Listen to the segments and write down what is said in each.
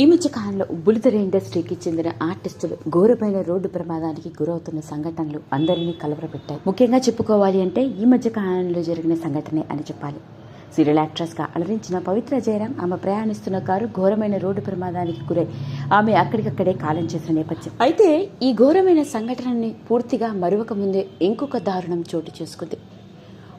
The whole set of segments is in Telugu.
ఈ మధ్య కాలంలో బులితెర ఇండస్ట్రీకి చెందిన ఆర్టిస్టులు ఘోరమైన రోడ్డు ప్రమాదానికి గురవుతున్న సంఘటనలు అందరినీ కలవరపెట్టాయి. ముఖ్యంగా చెప్పుకోవాలి అంటే ఈ మధ్య కాలంలో జరిగిన సంఘటనే అని చెప్పాలి. సీరియల్ యాక్ట్రెస్గా అలరించిన పవిత్ర జయరాం ఆమె ప్రయాణిస్తున్న కారు ఘోరమైన రోడ్డు ప్రమాదానికి గురై ఆమె అక్కడికక్కడే కాలం చేసిన నేపథ్యం. అయితే ఈ ఘోరమైన సంఘటనని పూర్తిగా మరొక ముందే ఇంకొక దారుణం చోటు చేసుకుంది.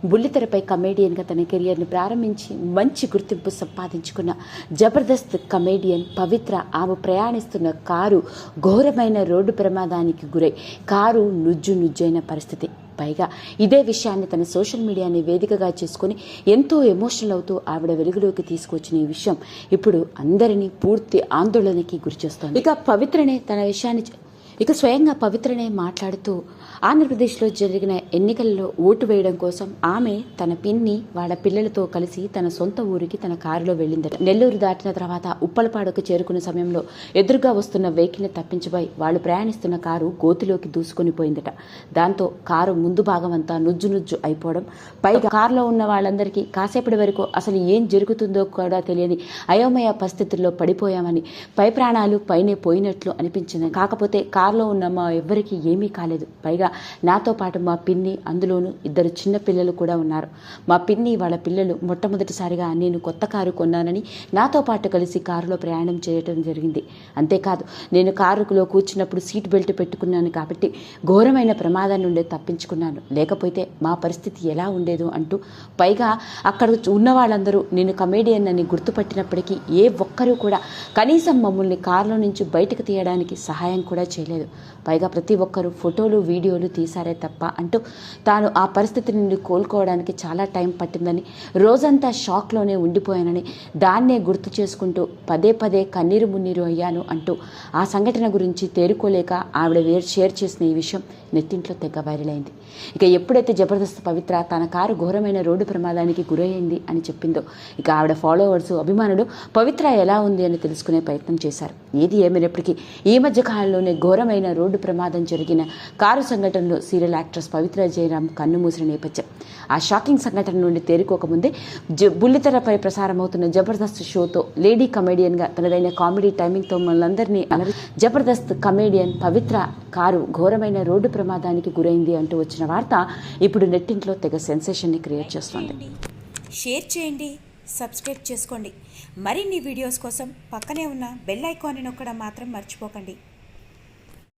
బుల్లితెరపై కమేడియన్గా తన కెరియర్ని ప్రారంభించి మంచి గుర్తింపు సంపాదించుకున్న జబర్దస్త్ కమేడియన్ పవిత్ర ఆమె ప్రయాణిస్తున్న కారు ఘోరమైన రోడ్డు ప్రమాదానికి గురై కారు నుజ్జు నుజ్జైన పరిస్థితి. పైగా ఇదే విషయాన్ని తన సోషల్ మీడియాని వేదికగా చేసుకుని ఎంతో ఎమోషనల్ అవుతూ ఆవిడ వెలుగులోకి తీసుకొచ్చిన ఈ విషయం ఇప్పుడు అందరినీ పూర్తి ఆందోళనకి గురిచేస్తోంది. ఇక పవిత్రనే తన విషయాన్ని ఇక స్వయంగా పవిత్రనే మాట్లాడుతూ ఆంధ్రప్రదేశ్లో జరిగిన ఎన్నికల్లో ఓటు వేయడం కోసం ఆమె తన పిన్ని వాళ్ళ పిల్లలతో కలిసి తన సొంత ఊరికి తన కారులో వెళ్ళిందట. నెల్లూరు దాటిన తర్వాత ఉప్పలపాడుకు చేరుకున్న సమయంలో ఎదురుగా వస్తున్న వెహికల్ని తప్పించబోయి వాళ్ళు ప్రయాణిస్తున్న కారు గోతిలోకి దూసుకొని పోయిందట. దాంతో కారు ముందు భాగం అంతా నుజ్జు నుజ్జు అయిపోవడం పైగా కారులో ఉన్న వాళ్ళందరికీ కాసేపటి వరకు అసలు ఏం జరుగుతుందో కూడా తెలియని అయోమయ పరిస్థితుల్లో పడిపోయామని పై ప్రాణాలు పైనే పోయినట్లు అనిపించింది కాకపోతే కారులో ఉన్న మా ఎవ్వరికీ ఏమీ కాలేదు. పైగా నాతో పాటు మా పిన్ని అందులోనూ ఇద్దరు చిన్న పిల్లలు కూడా ఉన్నారు. మా పిన్ని వాళ్ళ పిల్లలు మొట్టమొదటిసారిగా నేను కొత్త కారు కొన్నానని నాతో పాటు కలిసి కారులో ప్రయాణం చేయటం జరిగింది. అంతేకాదు నేను కారులో కూర్చున్నప్పుడు సీట్ బెల్ట్ పెట్టుకున్నాను కాబట్టి ఘోరమైన ప్రమాదం నుండి తప్పించుకున్నాను. లేకపోతే మా పరిస్థితి ఎలా ఉండేదో అంటూ పైగా అక్కడ ఉన్న వాళ్ళందరూ నేను కమేడియన్ అని గుర్తుపట్టినప్పటికీ ఏ ఒక్కరూ కూడా కనీసం మమ్మల్ని కారులో నుంచి బయటకు తీయడానికి సహాయం కూడా చేయలేదు. పైగా ప్రతి ఒక్కరూ ఫోటోలు వీడియోలు తీశారే తప్ప అంటూ తాను ఆ పరిస్థితి నుండి కోలుకోవడానికి చాలా టైం పట్టిందని రోజంతా షాక్లోనే ఉండిపోయానని దాన్నే గుర్తు చేసుకుంటూ పదే పదే కన్నీరు మున్నీరు అయ్యాను అంటూ ఆ సంఘటన గురించి తేరుకోలేక ఆవిడ వేరు షేర్ చేసిన ఈ విషయం నెత్తింట్లో తెగ వైరల్ అయింది. ఇక ఎప్పుడైతే జబర్దస్త్ పవిత్ర తన కారు ఘోరమైన రోడ్డు ప్రమాదానికి గురయ్యింది అని చెప్పిందో ఇక ఆవిడ ఫాలోవర్స్ అభిమానులు పవిత్ర ఎలా ఉంది అని తెలుసుకునే ప్రయత్నం చేశారు. ఏది ఏమైనప్పటికీ ఈ మధ్య కాలంలోనే ఘోరమైన రోడ్డు ప్రమాదం జరిగిన కారు సంఘటనలో సీరియల్ యాక్ట్రెస్ పవిత్ర జయరాం కన్నుమూసిన నేపథ్యం. ఆ షాకింగ్ సంఘటన నుండి తేరుకోకముందే జ బుల్లితెరపై ప్రసారమవుతున్న జబర్దస్త్ షోతో లేడీ కమెడియన్గా తనదైన కామెడీ టైమింగ్తో మనందరినీ అలరి జబర్దస్త్ కమెడియన్ పవిత్ర కారు ఘోరమైన రోడ్డు ప్రమాదానికి గురైంది అంటూ వచ్చిన వార్త ఇప్పుడు నెట్టింట్లో తెగ సెన్సేషన్ని క్రియేట్ చేస్తుంది. షేర్ చేయండి సబ్స్క్రైబ్ చేసుకోండి. మరిన్ని వీడియోస్ కోసం పక్కనే ఉన్న బెల్ ఐకాన్ని నొక్కడం మాత్రం మర్చిపోకండి.